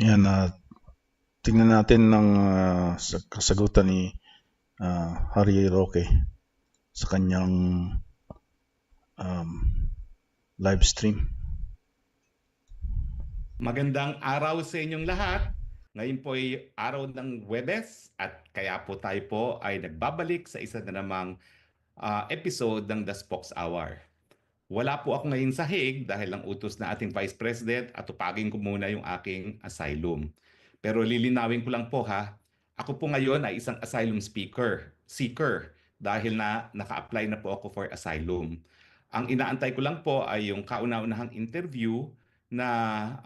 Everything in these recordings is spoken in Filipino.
Yan, ah, tingnan natin ng ah, sa- kasagutan ni ah, Harry Roque sa kanyang um, live stream. Magandang araw sa inyong lahat. Ngayon po ay araw ng Webes at kaya po tayo po ay nagbabalik sa isa na namang ah, episode ng The Spokes Hour. Wala po ako ngayon sa Hague dahil ang utos na ating Vice President at tupagin ko muna yung aking asylum. Pero lilinawin ko lang po ha, ako po ngayon ay isang asylum speaker, seeker dahil na naka-apply na po ako for asylum. Ang inaantay ko lang po ay yung kauna-unahang interview na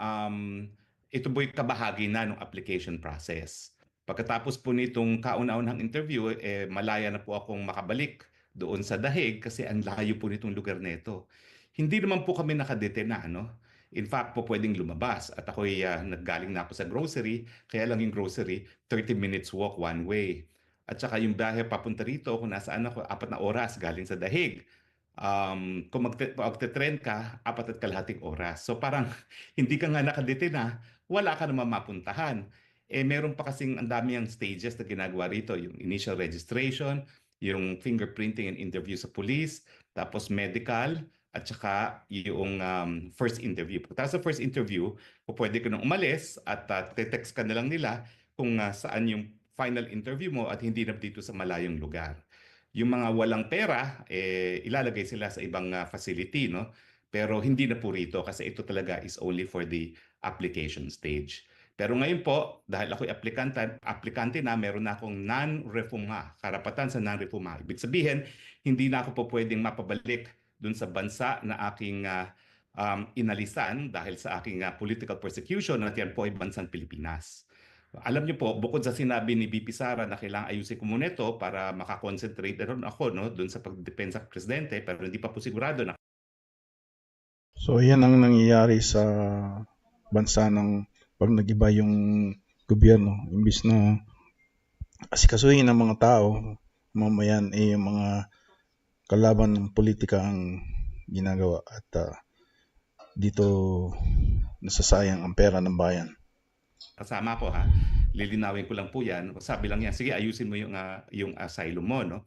um, ito po'y kabahagi na ng application process. Pagkatapos po nitong kauna-unahang interview, eh, malaya na po akong makabalik doon sa Dahig kasi ang layo po nitong lugar nito. Hindi naman po kami nakadetena, ano? In fact po pwedeng lumabas at ako'y ah, naggaling na ako sa grocery, kaya lang yung grocery, 30 minutes walk one way. At saka yung biyahe papunta rito, kung nasaan ako, apat na oras galing sa Dahig. Um, kung magte- magte-trend ka, apat at kalahating oras. So parang hindi ka nga nakadetena, wala ka naman mapuntahan. Eh meron pa kasing ang dami ang stages na ginagawa rito, yung initial registration, yung fingerprinting and interview sa police, tapos medical, at saka yung um, first interview. Pagkatapos sa first interview, pwede ka nang umalis at uh, text ka na lang nila kung uh, saan yung final interview mo at hindi na dito sa malayong lugar. Yung mga walang pera, eh, ilalagay sila sa ibang uh, facility, no? Pero hindi na po rito kasi ito talaga is only for the application stage. Pero ngayon po, dahil ako'y aplikante, aplikante na, meron na akong non-refuma, karapatan sa non-refuma. Ibig sabihin, hindi na ako po pwedeng mapabalik dun sa bansa na aking uh, um, inalisan dahil sa aking uh, political persecution at yan po ay bansang Pilipinas. Alam niyo po, bukod sa sinabi ni BP Sara na kailangan ayusin ko muna ito para makakonsentrate rin ako no, dun sa pagdepensa ng presidente pero hindi pa po sigurado na So, yan ang nangyayari sa bansa ng pag nagiba yung gobyerno. Imbis na asikasuhin ng mga tao, mamayan eh yung mga kalaban ng politika ang ginagawa at ah, dito nasasayang ang pera ng bayan. kasama po ha. Lilinawin ko lang po yan. Sabi lang yan, sige ayusin mo yung, ah, yung asylum mo. No?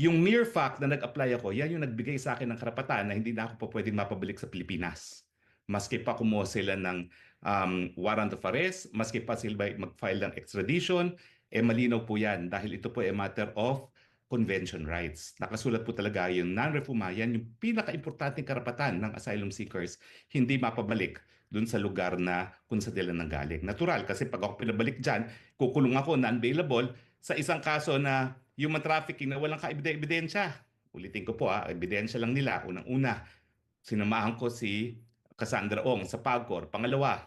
Yung mere fact na nag-apply ako, yan yung nagbigay sa akin ng karapatan na hindi na ako po pwedeng mapabalik sa Pilipinas. Maski pa kumuha sila ng um, warrant of arrest, maski pa sila mag-file ng extradition, eh malinaw po yan dahil ito po ay matter of convention rights. Nakasulat po talaga yung non-refuma, yan yung pinaka-importanting karapatan ng asylum seekers, hindi mapabalik dun sa lugar na kung sa nila nanggaling. Natural, kasi pag ako pinabalik dyan, kukulong ako non-bailable sa isang kaso na human trafficking na walang ka-ebidensya. Ulitin ko po ha, ebidensya lang nila. Unang-una, sinamahan ko si Cassandra Ong sa PAGCOR. Pangalawa,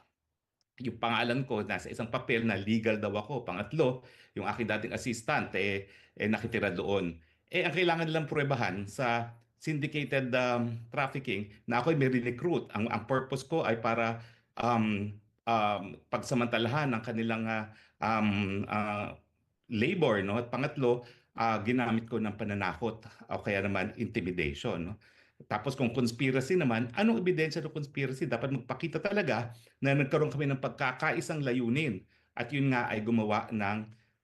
yung pangalan ko nasa isang papel na legal daw ako. Pangatlo, yung aking dating assistant eh, eh nakitira doon. Eh ang kailangan nilang pruwebahan sa syndicated um, trafficking na ako'y may recruit. Ang, ang purpose ko ay para um, um, pagsamantalahan ng kanilang uh, um, uh, labor. No? At pangatlo, uh, ginamit ko ng pananakot o kaya naman intimidation. No? Tapos kung conspiracy naman, anong ebidensya ng conspiracy? Dapat magpakita talaga na nagkaroon kami ng pagkakaisang layunin. At yun nga ay gumawa ng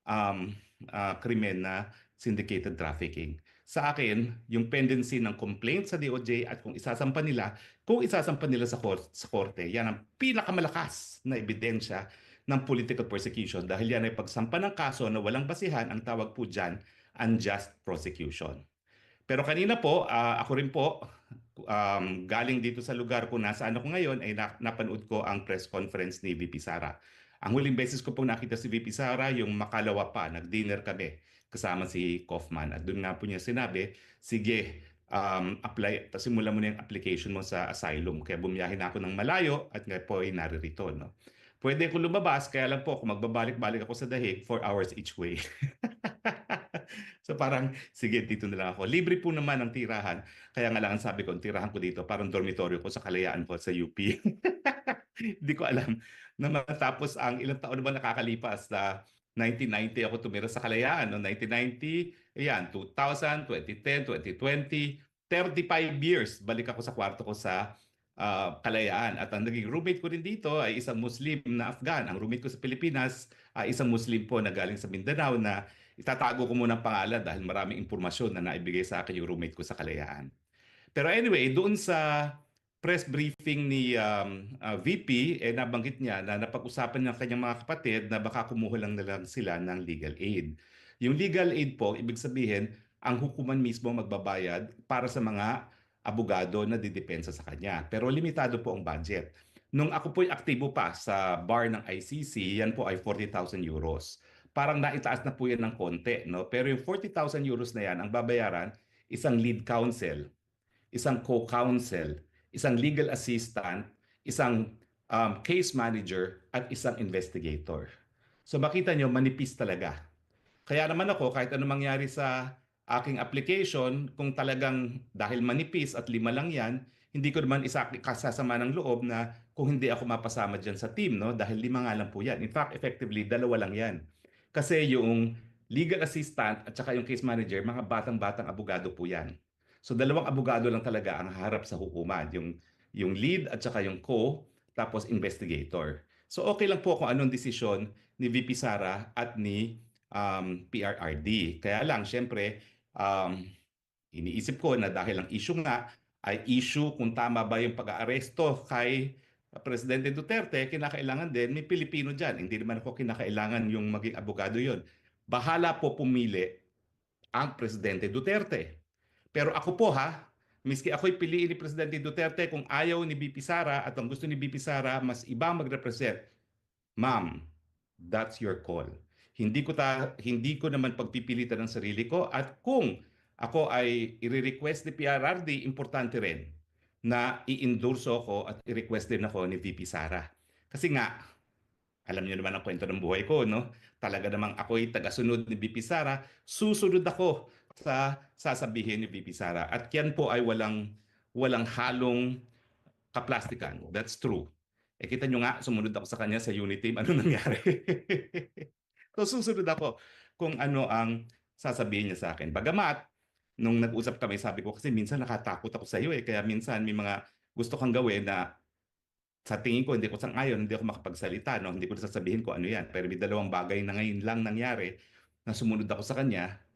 um, uh, krimen na syndicated trafficking. Sa akin, yung pendency ng complaint sa DOJ at kung isasampa nila, kung isasampa nila sa, kor- sa korte, yan ang pinakamalakas na ebidensya ng political persecution dahil yan ay pagsampa ng kaso na walang basihan, ang tawag po dyan, unjust prosecution. Pero kanina po, uh, ako rin po, um, galing dito sa lugar kung nasaan ako ngayon, ay na- napanood ko ang press conference ni VP Sara. Ang huling beses ko pong nakita si VP Sara, yung makalawa pa, nag-dinner kami kasama si Kaufman. At doon nga po niya sinabi, sige, um, apply, simulan mo na yung application mo sa asylum. Kaya bumiyahe na ako ng malayo at nga po ay naririto. No? Pwede ko lumabas, kaya lang po kung magbabalik-balik ako sa dahig, 4 hours each way. so parang, sige, dito na lang ako. Libre po naman ang tirahan. Kaya nga lang ang sabi ko, ang tirahan ko dito, parang dormitoryo ko sa kalayaan ko sa UP. Hindi ko alam na matapos ang ilang taon naman nakakalipas na 1990 ako tumira sa Kalayaan. No? 1990, ayan, 2000, 2010, 2020, 35 years balik ako sa kwarto ko sa ah, kalayaan. At ang naging roommate ko rin dito ay isang Muslim na Afghan. Ang roommate ko sa Pilipinas ay isang Muslim po na galing sa Mindanao na itatago ko muna ang pangalan dahil maraming impormasyon na naibigay sa akin yung roommate ko sa kalayaan. Pero anyway, doon sa press briefing ni um, uh, VP, eh, nabanggit niya na napag-usapan ng kanyang mga kapatid na baka kumuha lang na sila ng legal aid. Yung legal aid po, ibig sabihin, ang hukuman mismo magbabayad para sa mga abogado na didepensa sa kanya. Pero limitado po ang budget. Nung ako po'y aktibo pa sa bar ng ICC, yan po ay 40,000 euros. Parang naitaas na po yan ng konti. No? Pero yung 40,000 euros na yan, ang babayaran, isang lead counsel, isang co-counsel, isang legal assistant, isang um, case manager, at isang investigator. So makita nyo, manipis talaga. Kaya naman ako, kahit ano mangyari sa aking application, kung talagang dahil manipis at lima lang yan, hindi ko naman isa kasasama ng loob na kung hindi ako mapasama dyan sa team, no? dahil lima nga lang po yan. In fact, effectively, dalawa lang yan. Kasi yung legal assistant at saka yung case manager, mga batang-batang abogado po yan. So dalawang abogado lang talaga ang harap sa hukuman, yung yung lead at saka yung co, tapos investigator. So okay lang po kung anong desisyon ni VP Sara at ni um, PRRD. Kaya lang, syempre, um, iniisip ko na dahil ang issue nga ay issue kung tama ba yung pag-aaresto kay Presidente Duterte, kinakailangan din may Pilipino dyan. Hindi naman ako kinakailangan yung maging abogado yon. Bahala po pumili ang Presidente Duterte. Pero ako po ha, miski ako'y piliin ni Presidente Duterte kung ayaw ni BP Sara at ang gusto ni BP Sara mas iba mag-represent, ma'am, that's your call. Hindi ko ta hindi ko naman pagpipilitan ng sarili ko at kung ako ay i-request ni PRRD, importante rin na i-endorso ako at i-request din ako ni VP Sara. Kasi nga, alam niyo naman ang kwento ng buhay ko, no? Talaga namang ako'y tagasunod ni VP Sara, susunod ako sa sasabihin ni VP Sara. At yan po ay walang walang halong kaplastikan. That's true. Eh kita nyo nga, sumunod ako sa kanya sa unit team. Ano nangyari? so susunod ako kung ano ang sasabihin niya sa akin. Bagamat, nung nag-usap kami, sabi ko kasi minsan nakatakot ako sa iyo eh. Kaya minsan may mga gusto kang gawin na sa tingin ko hindi ko sang-ayon, hindi ako makapagsalita, no? Hindi ko sasabihin ko ano yan. Pero may dalawang bagay na ngayon lang nangyari na sumunod ako sa kanya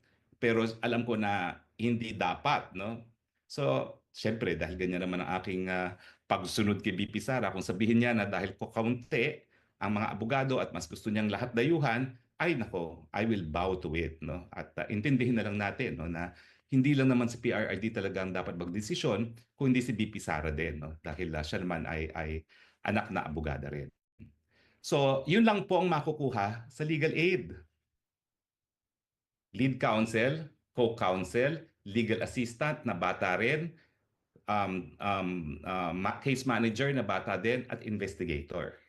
pero alam ko na hindi dapat, no? So, syempre dahil ganyan naman ang aking uh, pagsunod kay BP Sara, kung sabihin niya na dahil ko kaunti ang mga abogado at mas gusto niyang lahat dayuhan, ay nako, I will bow to it, no? At uh, intindihin na lang natin, no, na hindi lang naman si PRRD talaga ang dapat magdesisyon, kundi si BP Sara din, no? Dahil uh, siya naman ay ay anak na abogada rin. So, yun lang po ang makukuha sa legal aid lead counsel, co-counsel, legal assistant na bata rin, um, um, uh, case manager na bata din, at investigator.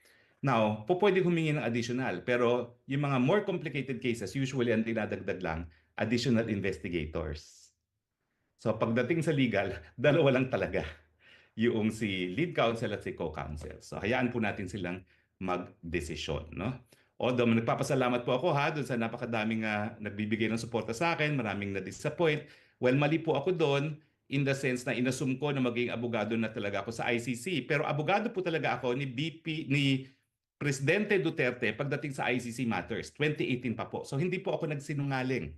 Now, po pwede humingi ng additional, pero yung mga more complicated cases, usually ang dinadagdag lang, additional investigators. So pagdating sa legal, dalawa lang talaga yung si lead counsel at si co-counsel. So hayaan po natin silang mag-desisyon. No? Although nagpapasalamat po ako ha doon sa napakadaming uh, nagbibigay ng suporta sa akin, maraming na-disappoint. Well, mali po ako doon in the sense na inassume ko na maging abogado na talaga ako sa ICC. Pero abogado po talaga ako ni BP ni Presidente Duterte pagdating sa ICC matters 2018 pa po. So hindi po ako nagsinungaling.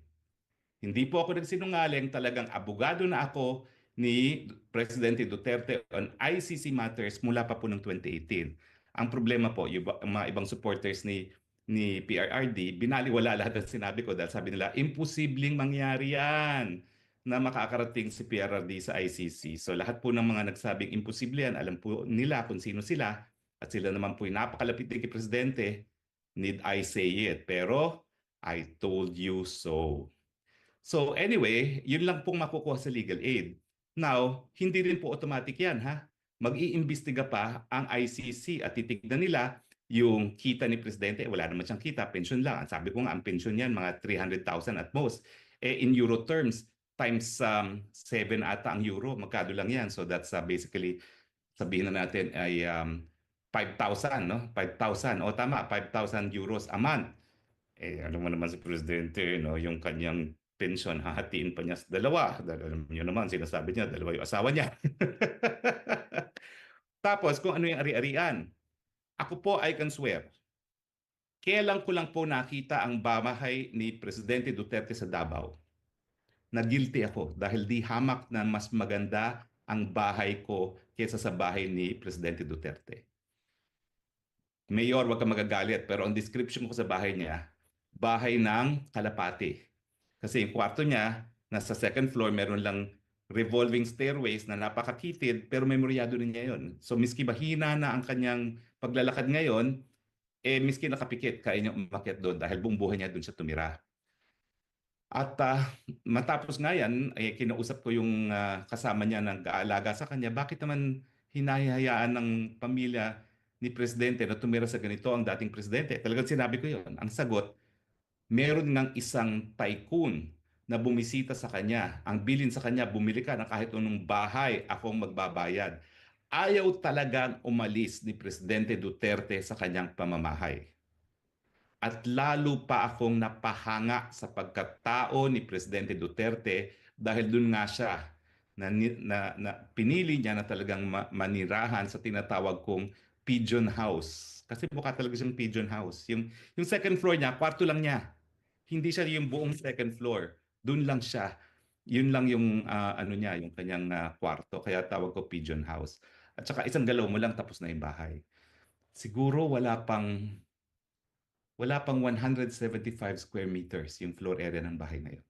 Hindi po ako nagsinungaling, talagang abogado na ako ni Presidente Duterte on ICC matters mula pa po ng 2018. Ang problema po, yung mga ibang supporters ni ni PRRD, binaliwala lahat ng sinabi ko dahil sabi nila, imposibleng mangyari yan na makakarating si PRRD sa ICC. So lahat po ng mga nagsabing imposible yan, alam po nila kung sino sila at sila naman po yung napakalapit din kay Presidente, need I say it. Pero I told you so. So anyway, yun lang pong makukuha sa legal aid. Now, hindi rin po automatic yan ha. Mag-iimbestiga pa ang ICC at titignan nila yung kita ni Presidente, eh, wala naman siyang kita, pension lang. Ang sabi ko nga, ang pension niyan, mga 300,000 at most. Eh, in euro terms, times um, 7 ata ang euro, magkado lang yan. So that's uh, basically, sabihin na natin ay um, 5,000, no? 5,000. O tama, 5,000 euros a month. Eh, ano mo naman si Presidente, no? Yung kanyang pension, hahatiin pa niya sa dalawa. Alam niyo naman, sinasabi niya, dalawa yung asawa niya. Tapos kung ano yung ari-arian. Ako po, I can swear. Kailan ko lang po nakita ang bahay ni Presidente Duterte sa Davao. Na guilty ako dahil di hamak na mas maganda ang bahay ko kaysa sa bahay ni Presidente Duterte. Mayor, wag ka magagalit, pero ang description ko sa bahay niya, bahay ng kalapati. Kasi yung kwarto niya, nasa second floor, meron lang revolving stairways na napakatitid, pero memoryado rin niya yun. So miski mahina na ang kanyang paglalakad ngayon, eh miski nakapikit, kaya niya umakyat doon dahil buong buhay niya doon siya tumira. At ah, matapos nga yan, eh, kinausap ko yung ah, kasama niya ng kaalaga sa kanya, bakit naman hinahayaan ng pamilya ni Presidente na tumira sa ganito ang dating Presidente? Talagang sinabi ko yon. Ang sagot, meron ng isang tycoon na bumisita sa kanya. Ang bilin sa kanya, bumili ka ng kahit anong bahay, akong magbabayad. Ayaw talagang umalis ni Presidente Duterte sa kanyang pamamahay. At lalo pa akong napahanga sa pagkatao ni Presidente Duterte dahil dun nga siya na, na, na pinili niya na talagang ma- manirahan sa tinatawag kong pigeon house. Kasi mukha talaga siyang pigeon house. Yung, yung second floor niya, kwarto lang niya. Hindi siya yung buong second floor. Doon lang siya. Yun lang yung ah, ano niya, yung kanyang ah, kwarto. Kaya tawag ko pigeon house. At saka isang galaw mo lang tapos na yung bahay. Siguro wala pang wala pang 175 square meters yung floor area ng bahay na yun.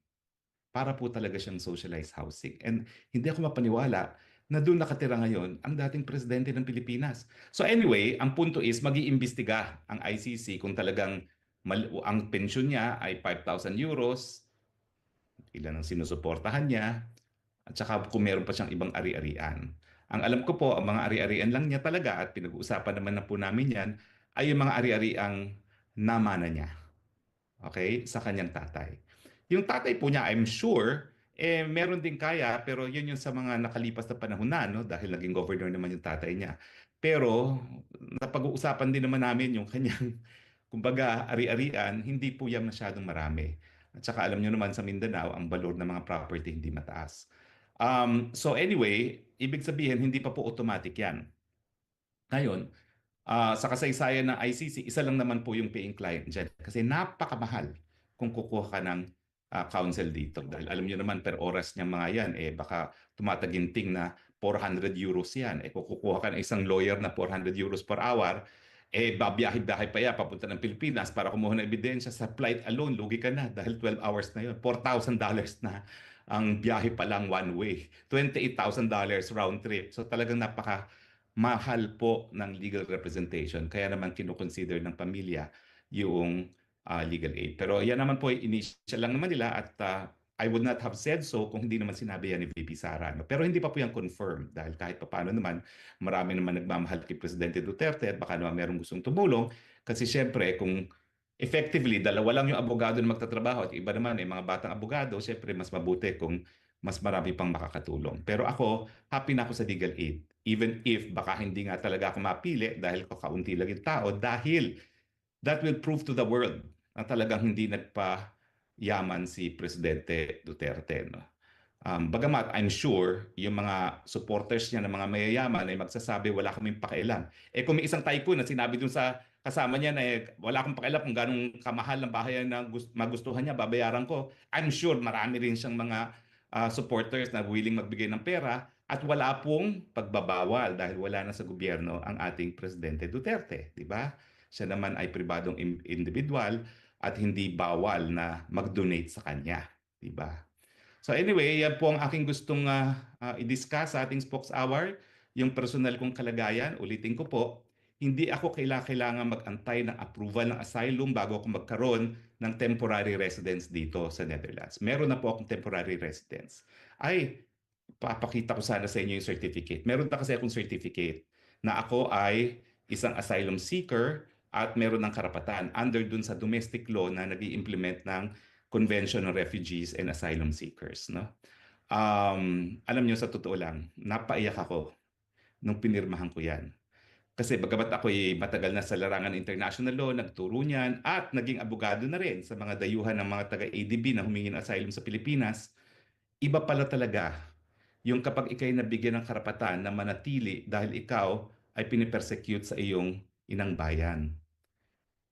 Para po talaga siyang socialized housing. And hindi ako mapaniwala na doon nakatira ngayon ang dating presidente ng Pilipinas. So anyway, ang punto is mag-iimbestiga ang ICC kung talagang ang pensyon niya ay 5,000 euros, ilan ang sinusuportahan niya, at saka kung meron pa siyang ibang ari-arian. Ang alam ko po, ang mga ari-arian lang niya talaga at pinag-uusapan naman na po namin yan, ay yung mga ari-ariang namana niya. Okay? Sa kanyang tatay. Yung tatay po niya, I'm sure, eh meron din kaya, pero yun yung sa mga nakalipas na panahon na, no? dahil naging governor naman yung tatay niya. Pero napag-uusapan din naman namin yung kanyang, kumbaga, ari-arian, hindi po yan masyadong marami. At saka alam nyo naman sa Mindanao, ang valor ng mga property hindi mataas. Um, so anyway, ibig sabihin, hindi pa po automatic yan. Ngayon, ah, sa kasaysayan ng ICC, isa lang naman po yung paying client dyan. Kasi napakamahal kung kukuha ka ng ah, counsel dito. Dahil alam niyo naman, per oras niya mga yan, eh baka tumataginting na 400 euros yan. Eh kung kukuha ka ng isang lawyer na 400 euros per hour, eh babiyahe-biyahe pa yan papunta ng Pilipinas para kumuha ng ebidensya sa flight alone, lugi ka na dahil 12 hours na yun. $4,000 na ang biyahe pa lang one way. $28,000 round trip. So talagang napaka mahal po ng legal representation. Kaya naman kinukonsider ng pamilya yung ah, legal aid. Pero yan naman po, initial lang naman nila at ah, I would not have said so kung hindi naman sinabi yan ni VP Sara. No? Pero hindi pa po yan confirmed dahil kahit pa paano naman, marami naman nagmamahal kay Presidente Duterte at baka naman merong gustong tumulong. Kasi syempre, kung effectively, dalawa lang yung abogado na magtatrabaho at iba naman eh, mga batang abogado, syempre mas mabuti kung mas marami pang makakatulong. Pero ako, happy na ako sa legal aid. Even if baka hindi nga talaga ako mapili dahil kakaunti lang yung tao dahil that will prove to the world na talagang hindi nagpa-yaman si Presidente Duterte. No? Um, bagamat I'm sure yung mga supporters niya ng mga mayayaman ay magsasabi wala kaming pakialam. Eh kung may isang tycoon na sinabi dun sa kasama niya na eh, wala akong pakialam kung ganong kamahal ng bahay na gust- magustuhan niya, babayaran ko. I'm sure marami rin siyang mga ah, supporters na willing magbigay ng pera at wala pong pagbabawal dahil wala na sa gobyerno ang ating Presidente Duterte, di ba? Siya naman ay pribadong individual at hindi bawal na mag-donate sa kanya, di ba? So anyway, yan po ang aking gustong ah, ah, i-discuss sa ating Spokes Hour, yung personal kong kalagayan. Ulitin ko po, hindi ako kaila- kailangan mag-antay ng approval ng asylum bago ako magkaroon ng temporary residence dito sa Netherlands. Meron na po akong temporary residence. Ay, papakita ko sana sa inyo yung certificate. Meron na kasi akong certificate na ako ay isang asylum seeker at meron ng karapatan under dun sa domestic law na nag implement ng Convention on Refugees and Asylum Seekers. No? Um, alam nyo, sa totoo lang, napaiyak ako nung pinirmahan ko yan. Kasi bagamat ako'y matagal na sa larangan ng international law, nagturo niyan at naging abogado na rin sa mga dayuhan ng mga taga-ADB na humingi ng asylum sa Pilipinas, iba pala talaga yung kapag ikay nabigyan ng karapatan na manatili dahil ikaw ay pinipersecute sa iyong inang bayan.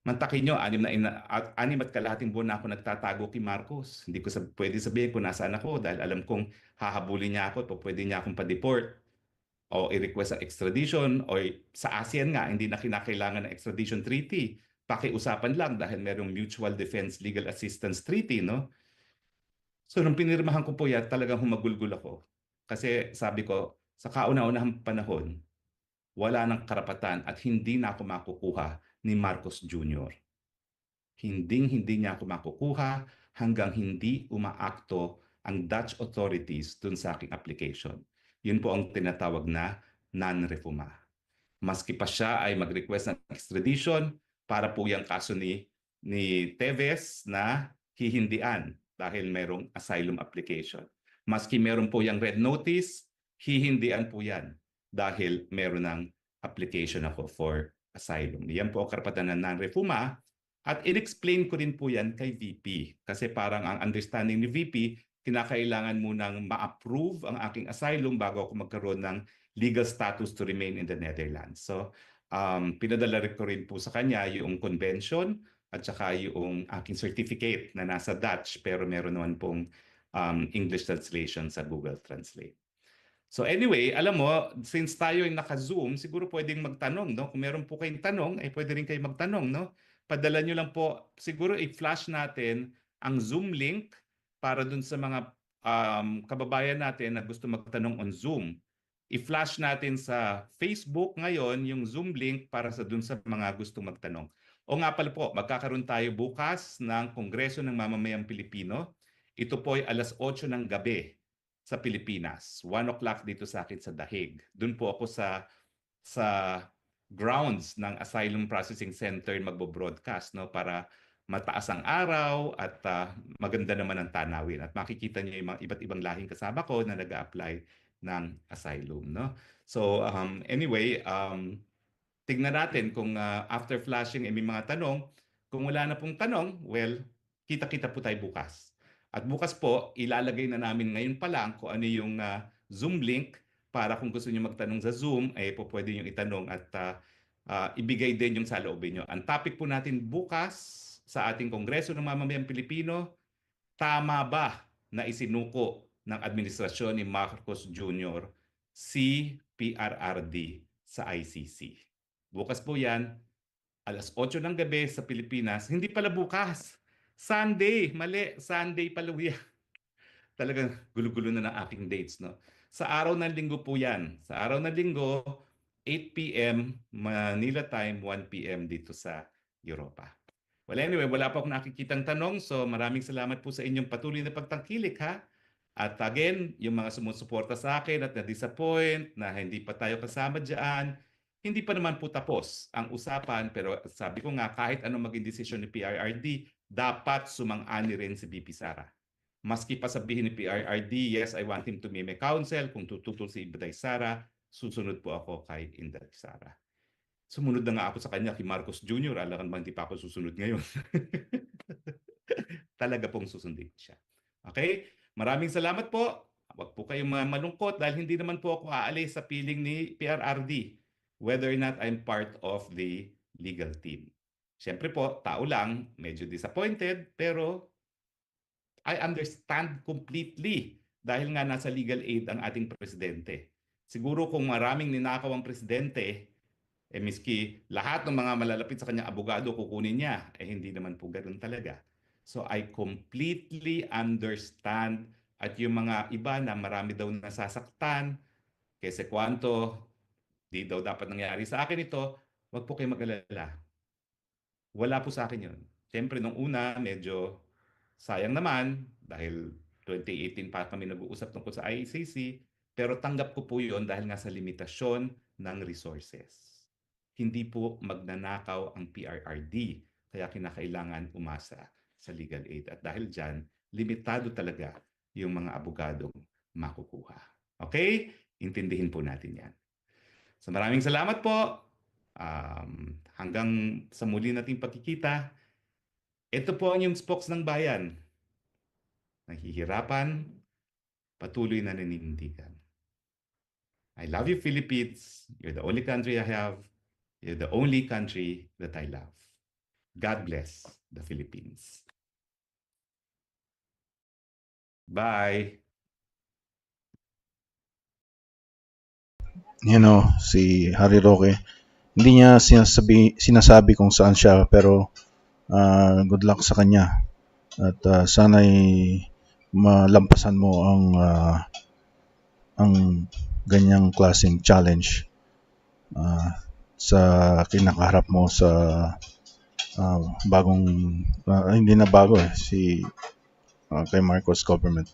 Mantakin nyo, anim, na ina, at, anim at kalahating buwan na ako nagtatago kay Marcos. Hindi ko sab- pwede sabihin kung nasaan ako dahil alam kong hahabulin niya ako at pwede niya akong pa-deport o i-request ang extradition o sa ASEAN nga, hindi na kinakailangan ng extradition treaty. Pakiusapan lang dahil merong Mutual Defense Legal Assistance Treaty, no? So nung pinirmahan ko po yan, talagang humagulgul ako. Kasi sabi ko, sa kauna-unahang panahon, wala ng karapatan at hindi na ako makukuha ni Marcos Jr. Hinding hindi niya ako makukuha hanggang hindi umaakto ang Dutch authorities dun sa aking application. Yun po ang tinatawag na non-refuma. Maski pa siya ay mag-request ng extradition para po yung kaso ni, ni Teves na hihindian dahil merong asylum application. Maski meron po yung red notice, hihindian po yan dahil meron ng application ako for asylum. Yan po ang karapatan ng non-refuma at in-explain ko rin po yan kay VP kasi parang ang understanding ni VP, kinakailangan munang ma-approve ang aking asylum bago ako magkaroon ng legal status to remain in the Netherlands. So, um, pinadala ko rin po sa kanya yung convention at saka yung aking certificate na nasa Dutch pero meron naman pong um, English translation sa Google Translate. So anyway, alam mo, since tayo ay naka-Zoom, siguro pwedeng magtanong, no? Kung meron po kayong tanong, ay pwede rin kayo magtanong, no? Padala nyo lang po, siguro i-flash natin ang Zoom link para dun sa mga um, kababayan natin na gusto magtanong on Zoom. I-flash natin sa Facebook ngayon yung Zoom link para sa dun sa mga gusto magtanong. O nga pala po, magkakaroon tayo bukas ng Kongreso ng Mamamayang Pilipino. Ito po ay alas 8 ng gabi sa Pilipinas. 1 o'clock dito sa akin sa Dahig. Doon po ako sa sa grounds ng Asylum Processing Center magbo-broadcast no para mataas ang araw at ah, maganda naman ang tanawin at makikita niyo yung mga iba't ibang lahing kasama ko na nag-a-apply ng asylum no. So um, anyway, um, tignan natin kung ah, after flashing eh, may mga tanong. Kung wala na pong tanong, well, kita-kita po tayo bukas. At bukas po, ilalagay na namin ngayon pa lang kung ano yung ah, Zoom link para kung gusto niyo magtanong sa Zoom, ay po pwede niyo itanong at ah, ah, ibigay din yung saloobin niyo. Ang topic po natin bukas sa ating Kongreso ng Mamamayang Pilipino, tama ba na isinuko ng administrasyon ni Marcos Jr. si PRRD sa ICC? Bukas po yan, alas 8 ng gabi sa Pilipinas. Hindi pala bukas. Sunday, mali. Sunday pala yan. Talagang gulo-gulo na ng aking dates, no? Sa araw ng linggo po yan. Sa araw ng linggo, 8 p.m. Manila time, 1 p.m. dito sa Europa. Well, anyway, wala pa akong nakikitang tanong. So maraming salamat po sa inyong patuloy na pagtangkilik, ha? At again, yung mga sumusuporta sa akin at na-disappoint na hindi pa tayo kasama dyan, hindi pa naman po tapos ang usapan pero sabi ko nga kahit anong maging desisyon ni PRRD, dapat sumang-ani rin si BP Sara. Maski pa sabihin ni PRRD, yes, I want him to be my counsel. Kung tututol si Inday Sara, susunod po ako kay Inday Sara. Sumunod na nga ako sa kanya kay Marcos Jr. Alam bang hindi pa ako susunod ngayon. Talaga pong susundin siya. Okay? Maraming salamat po. Huwag po kayong malungkot dahil hindi naman po ako aalis sa piling ni PRRD whether or not I'm part of the legal team. Siyempre po, tao lang, medyo disappointed, pero I understand completely dahil nga nasa legal aid ang ating presidente. Siguro kung maraming ninakaw ang presidente, eh miski lahat ng mga malalapit sa kanyang abogado kukunin niya, eh hindi naman po ganoon talaga. So I completely understand at yung mga iba na marami daw nasasaktan, kasi kwanto, di daw dapat nangyari sa akin ito, wag po kayo mag-alala. Wala po sa akin yun. Siyempre, nung una, medyo sayang naman dahil 2018 pa kami nag-uusap tungkol sa ICC, pero tanggap ko po yun dahil nga sa limitasyon ng resources. Hindi po magnanakaw ang PRRD, kaya kinakailangan umasa sa legal aid. At dahil dyan, limitado talaga yung mga abogadong makukuha. Okay? Intindihin po natin yan. So maraming salamat po. Um, hanggang sa muli nating pagkikita. Ito po ang yung spokes ng bayan. Nahihirapan, patuloy na naninindigan. I love you, Philippines. You're the only country I have. You're the only country that I love. God bless the Philippines. Bye. you know, si Harry Roque, hindi niya sinasabi, sinasabi kung saan siya, pero ah, good luck sa kanya. At ah, sana'y malampasan mo ang ah, ang ganyang klaseng challenge ah, sa kinakaharap mo sa ah, bagong ah, hindi na bago eh si ah, kay Marcos government.